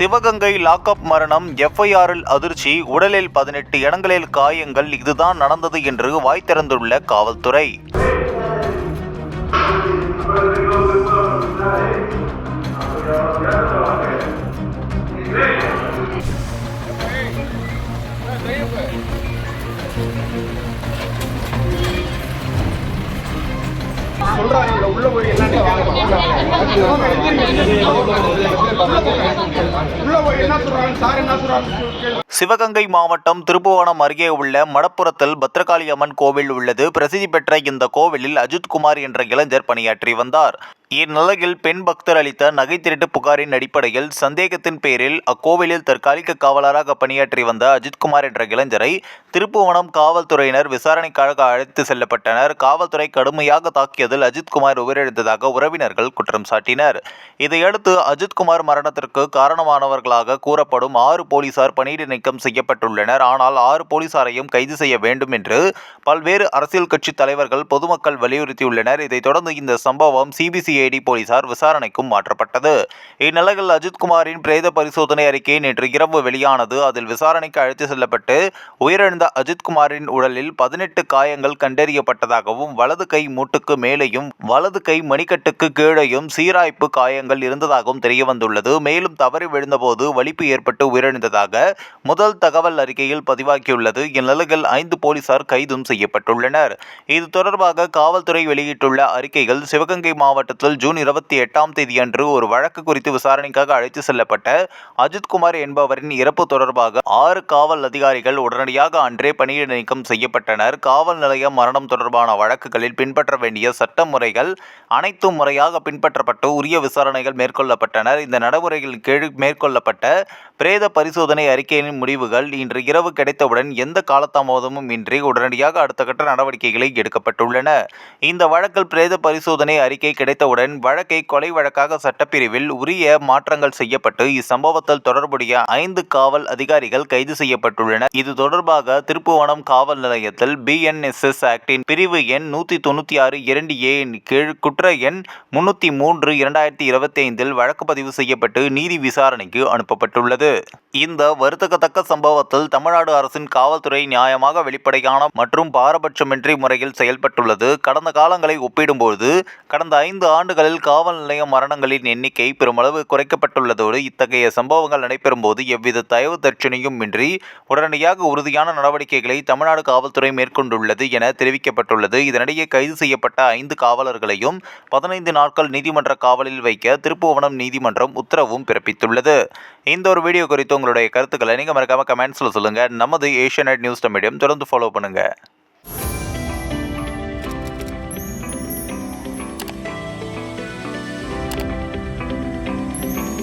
Sivaganga lockup மரணம் எஃப்ஐஆரில் அதிர்ச்சி உடலில் பதினெட்டு இடங்களில் காயங்கள் இதுதான் நடந்தது என்று வாய் திறந்துள்ள காவல்துறை. சொல்றாங்க இங்க உள்ள போய் என்னன்னு உள்ள போய் என்ன சொல்றாங்க சார் என்ன சொல்றாங்க சிவகங்கை மாவட்டம் திருப்புவனம் அருகே உள்ள மடப்புறத்தில் பத்ரகாளி அம்மன் கோவில் உள்ளது. பிரசித்தி பெற்ற இந்த கோவிலில் அஜித்குமார் என்ற இளைஞர் பணியாற்றி வந்தார். இந்நிலையில் பெண் பக்தர் அளித்த நகை திருட்டு புகாரின் அடிப்படையில் சந்தேகத்தின் பேரில் அக்கோவிலில் தற்காலிக காவலராக பணியாற்றி வந்த அஜித்குமார் என்ற இளைஞரை திருப்புவனம் காவல்துறையினர் விசாரணைக்காக அழைத்து செல்லப்பட்டனர். காவல்துறை கடுமையாக தாக்கியதில் அஜித்குமார் உயிரிழந்ததாக உறவினர்கள் குற்றம் சாட்டினர். இதையடுத்து அஜித்குமார் மரணத்திற்கு காரணமானவர்களாக கூறப்படும் ஆறு போலீசார் பணியிட நீக்கம் செய்யப்பட்டுள்ளனர். ஆனால் ஆறு போலீசாரையும் கைது செய்ய வேண்டும் என்று பல்வேறு அரசியல் கட்சி தலைவர்கள் பொதுமக்கள் வலியுறுத்தியுள்ளனர். இதைத் தொடர்ந்து இந்த சம்பவம் சிபிசிஐடி போலீசார் விசாரணைக்கும் மாற்றப்பட்டது. இந்நிலையில் அஜித்குமாரின் பிரேத பரிசோதனை அறிக்கை நேற்று இரவு வெளியானது. அதில் விசாரணைக்கு அழைத்து செல்லப்பட்டு உயிரிழந்த அஜித்குமாரின் உடலில் பதினெட்டு காயங்கள் கண்டறியப்பட்டதாகவும் வலது கை மூட்டுக்கு மேலேயும் வலது கை மணிக்கட்டுக்கு கீழேயும் சீராய்ப்பு காயங்கள் இருந்ததாகவும் தெரியவந்துள்ளது. மேலும் தவறி விழுந்தபோது வலிப்பு ஏற்பட்டு உயிரிழந்ததாக முதல் தகவல் அறிக்கையில் பதிவாகியுள்ளது. இந்நிலையில் ஐந்து போலீசார் கைதும் செய்யப்பட்டுள்ளனர். இது தொடர்பாக காவல்துறை வெளியிட்டுள்ள அறிக்கைகள் சிவகங்கை மாவட்டத்தில் ஜூன் இருபத்தி எட்டாம் தேதியன்று ஒரு வழக்கு குறித்து விசாரணைக்காக அழைத்து செல்லப்பட்ட அஜித்குமார் என்பவரின் இறப்பு தொடர்பாக ஆறு காவல் அதிகாரிகள் உடனடியாக அன்றே பணியிட நீக்கம் செய்யப்பட்டனர். காவல் நிலைய மரணம் தொடர்பான வழக்குகளில் பின்பற்ற வேண்டிய சட்ட முறைகள் அனைத்தும் முறையாக பின்பற்றப்பட்டு உரிய விசாரணைகள் மேற்கொள்ளப்பட்டனர். இந்த நடைமுறைகளின் கீழ் மேற்கொள்ளப்பட்ட பிரேத பரிசோதனை அறிக்கையின் முடிவுகள் இன்று இரவு கிடைத்தவுடன் எந்த காலதாமதமும் இன்றி உடனடியாக அடுத்த கட்ட நடவடிக்கைகளை எடுக்கப்பட்டுள்ளன. இந்த வழக்கில் பிரேத பரிசோதனை அறிக்கை கிடைத்தவுடன் வழக்கை கொலை வழக்காக சட்டப்பிரிவில் உரிய மாற்றங்கள் செய்யப்பட்டு இச்சம்பவத்தில் தொடர்புடைய ஐந்து காவல் அதிகாரிகள் கைது செய்யப்பட்டுள்ளனர். இது தொடர்பாக திருப்புவனம் காவல் நிலையத்தில் பிஎன்எஸ்எஸ் ஆக்டின் பிரிவு எண் நூற்றி தொண்ணூற்றி ஆறு இரண்டு ஏ கீழ் குற்ற எண் முன்னூற்றி மூன்று இரண்டாயிரத்தி இருபத்தி ஐந்தில் வழக்கு பதிவு செய்யப்பட்டு நீதி விசாரணைக்கு அனுப்பப்பட்டுள்ளது. இந்த வருத்தக்கத்தக்க சம்பவத்தில் தமிழ்நாடு அரசின் காவல்துறை நியாயமாக வெளிப்படையான மற்றும் பாரபட்சமின்றி முறையில் செயல்பட்டுள்ளது. கடந்த காலங்களை ஒப்பிடும்போது கடந்த ஐந்து ஆண்டுகளில் காவல் நிலைய மரணங்களின் எண்ணிக்கை பெருமளவு குறைக்கப்பட்டுள்ளதோடு இத்தகைய சம்பவங்கள் நடைபெறும்போது எவ்வித தயவு தட்சணையும் இன்றி உடனடியாக உறுதியான நடவடிக்கைகளை தமிழ்நாடு காவல்துறை மேற்கொண்டுள்ளது என தெரிவிக்கப்பட்டுள்ளது. இதனிடையே கைது செய்யப்பட்ட ஐந்து காவலர்களையும் பதினைந்து நாட்கள் நீதிமன்ற காவலில் வைக்க திருப்புவனம் நீதிமன்றம் உத்தரவும் பிறப்பித்துள்ளது. இந்த ஒரு வீடியோ குறித்து உங்களுடைய கருத்துக்களை நீங்கள் மறக்காமல் கமெண்ட்ஸில் சொல்லுங்கள் நமது ஏஷியநெட் நியூஸ் மீடியம் தொடர்ந்து ஃபாலோ பண்ணுங்கள்